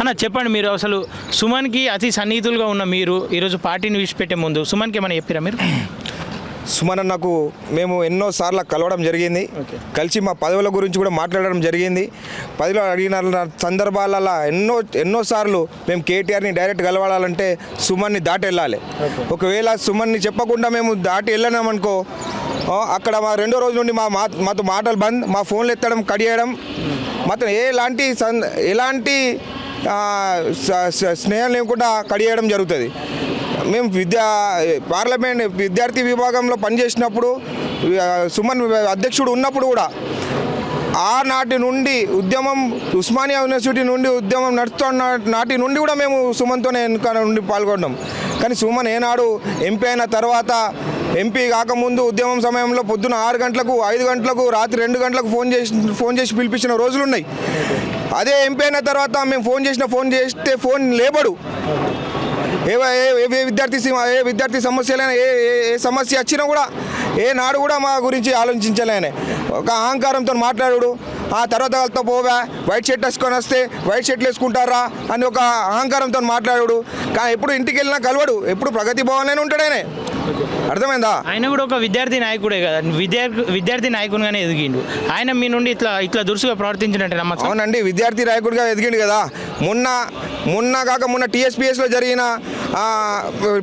అన్న చెప్పండి మీరు అసలు సుమన్కి అతి సన్నిహితులుగా ఉన్న మీరు ఈరోజు పార్టీని విడిచిపెట్టే ముందు సుమన్కి ఏమైనా చెప్పారా మీరు? సుమన్ అన్నకు మేము ఎన్నో సార్లు కలవడం జరిగింది. కలిసి మా పదవుల గురించి కూడా మాట్లాడడం జరిగింది. పదవిలో అడిగిన సందర్భాలలో ఎన్నో ఎన్నో సార్లు మేము కేటీఆర్ని డైరెక్ట్ కలవాలంటే సుమన్ని దాటి వెళ్ళాలి. ఒకవేళ సుమన్ని చెప్పకుండా మేము దాటి వెళ్ళినామనుకో అక్కడ మా రెండో రోజు నుండి మా మాతో మాటలు బంద్ మా ఫోన్లు ఎత్తడం కడియడం మాత్రం ఎలాంటి సన్ ఎలాంటి ఆ, స- స- స్నేహం లేకుండా కడియడం జరుగుతుంది. మేము విద్యా పార్లమెంట్ విద్యార్థి విభాగంలో పనిచేసినప్పుడు సుమన్ అధ్యక్షుడు ఉన్నప్పుడు కూడా ఆనాటి నుండి ఉద్యమం ఉస్మానియా యూనివర్సిటీ నుండి ఉద్యమం నడుస్తున్న నాటి నుండి కూడా మేము సుమన్తోనే వెనుక నుండి పాల్గొన్నాం. కానీ సుమన్ ఏనాడు ఎంపీ అయిన తర్వాత ఎంపీ కాకముందు ఉద్యమం సమయంలో పొద్దున ఆరు గంటలకు ఐదు గంటలకు రాత్రి రెండు గంటలకు ఫోన్ చేసి ఫోన్ చేసి పిలిపించిన రోజులు ఉన్నాయి అదే ఎంపీ అయిన తర్వాత మేము ఫోన్ చేసిన ఫోన్ చేస్తే ఫోన్ లేబడు ఏ ఏ- విద్యార్థి ఏ విద్యార్థి సమస్యలైనా ఏ ఏ- ఏ సమస్య వచ్చినా కూడా ఏ నాడు కూడా మా గురించి ఆలోచించలేనే. ఒక అహంకారంతో మాట్లాడు ఆ తర్వాత వాళ్ళతో పోవా వైట్ షర్ట్ వేసుకొని వస్తే వైట్ షర్ట్లు వేసుకుంటారా అని ఒక అహంకారంతో మాట్లాడు కానీ ఎప్పుడు ఇంటికి వెళ్ళినా కలవడు. ఎప్పుడు ప్రగతి భవన్లోనే ఉంటాడేనే అర్థమైందా? ఆయన కూడా ఒక విద్యార్థి నాయకుడే కదా. విద్యార్థి విద్యార్థి నాయకునిగానే ఎదిగిండు. ఆయన మీ నుండి ఇట్లా ఇట్లా దురుసుగా ప్రవర్తించినట్టు నమ్మకం? అవునండి విద్యార్థి నాయకుడిగా ఎదిగిండు కదా. మొన్న మొన్న కాక మొన్న టీఎస్పీఎస్లో జరిగిన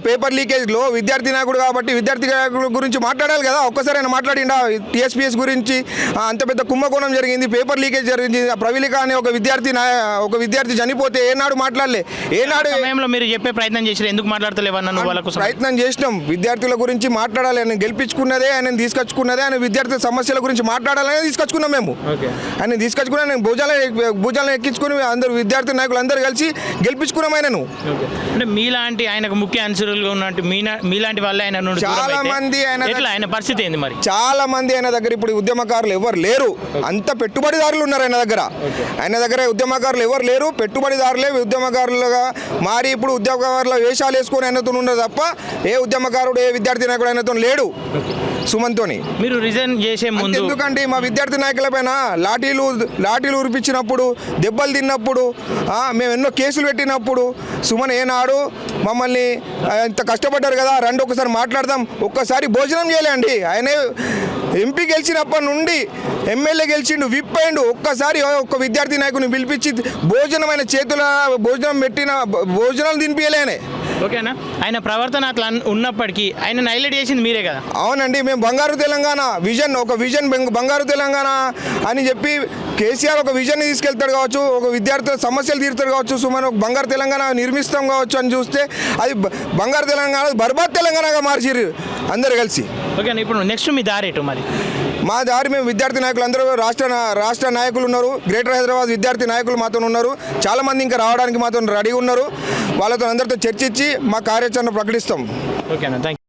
పేపర్ లీకేజ్లో విద్యార్థి నాయకుడు కాబట్టి విద్యార్థి నాయకుడు గురించి మాట్లాడాలి కదా. ఒక్కసారి ఆయన మాట్లాడిండా టీఎస్పీఎస్ గురించి అంత పెద్ద కుంభకోణం జరిగింది పేపర్ లీకేజ్ జరిగింది. ప్రవీలిక అనే ఒక విద్యార్థి ఒక విద్యార్థి చనిపోతే ఏనాడు మాట్లాడలే. ఏనాడు మీరు చెప్పే ప్రయత్నం చేశారు ఎందుకు మాట్లాడతలేవన్నా నువ్వు వాళ్ళ కోసం? ప్రయత్నం చేసినాం. విద్యార్థుల గురించి మాట్లాడాలి ఆయన గెలిపించుకున్నదే ఆయన తీసుకొచ్చుకున్నదే ఆయన విద్యార్థుల సమస్యల గురించి మాట్లాడాలనే తీసుకొచ్చుకున్నాం మేము. ఆయన తీసుకొచ్చుకుని ఆయన భుజాలను భుజాలను ఎక్కించుకుని అందరు విద్యార్థి నాయకులు అందరూ కలిసి గెలిపించుకున్నాం ఆయనను. అంటే మీలాంటి ఆయనకు ముఖ్య అనుచరులుగా ఉన్నట్టు మీనా మీలాంటి వాళ్ళే ఆయన నుండి దూరం చాలా అయితే మంది ఆయన ఎట్లా? ఆయన పరిస్థితి ఏంది మరి? చాలా మంది ఆయన దగ్గర ఇప్పుడు ఉద్యమకారులు ఎవరు లేరు. అంత పెట్టుబడిదారులు ఉన్నారు ఆయన దగ్గర. ఆయన దగ్గర ఉద్యమకారులు ఎవరు లేరు. పెట్టుబడిదారులే ఉద్యమకారులుగా మారి ఇప్పుడు ఉద్యమకారుల వేషాలు వేసుకొని ఆయనతో ఉన్నారు తప్ప ఏ ఉద్యమకారుడు ఏ విద్యార్థి నాయకుడు ఆయనతో లేడు. సుమన్తోని. మీరు రిజైన్ చేసే ముందు ఎందుకంటే మా విద్యార్థి నాయకుల పైన లాఠీలు లాఠీలు ఉరిపించినప్పుడు దెబ్బలు తిన్నప్పుడు ఆ, మేము ఎన్నో కేసులు పెట్టినప్పుడు సుమన్ ఏనాడు మమ్మల్ని ఇంత కష్టపడ్డారు కదా రండి ఒకసారి మాట్లాడదాం. ఒక్కసారి భోజనం చేయలేండి. ఆయన ఆయనే ఎంపీ గెలిచినప్పటి నుండి ఎమ్మెల్యే గెలిచిండు విప్ అయిండు. ఒక్కసారి ఒక్క విద్యార్థి నాయకుని పిలిపించి భోజనం ఆయన చేతుల భోజనం పెట్టిన భోజనాలు తినిపించలేనే ఓకేనా? ఆయన ప్రవర్తన అట్లా ఉన్నప్పటికీ ఆయన హైలైట్ చేసింది మీరే కదా? అవునండి మేము బంగారు తెలంగాణ విజన్ ఒక విజన్ బెంగ- బంగారు తెలంగాణ అని చెప్పి కేసీఆర్ ఒక విజన్ని తీసుకెళ్తాడు కావచ్చు ఒక విద్యార్థుల సమస్యలు తీరుతాడు కావచ్చు సో మనం ఒక బంగారు తెలంగాణ నిర్మిస్తాం కావచ్చు అని చూస్తే అది బంగారు తెలంగాణ బర్బాద్ తెలంగాణగా మార్చిర్రు అందరు కలిసి. ఓకేనా ఇప్పుడు నెక్స్ట్ మీ దారేటు మరి? మా దారి మేము విద్యార్థి నాయకులు అందరూ రాష్ట్ర రాష్ట్ర నాయకులు ఉన్నారు. గ్రేటర్ హైదరాబాద్ విద్యార్థి నాయకులు మాతో ఉన్నారు. చాలామంది ఇంకా రావడానికి మాతో రెడీ ఉన్నారు. వాళ్ళతో అందరితో చర్చించి మా కార్యాచరణ ప్రకటిస్తాం. ఓకేనా థ్యాంక్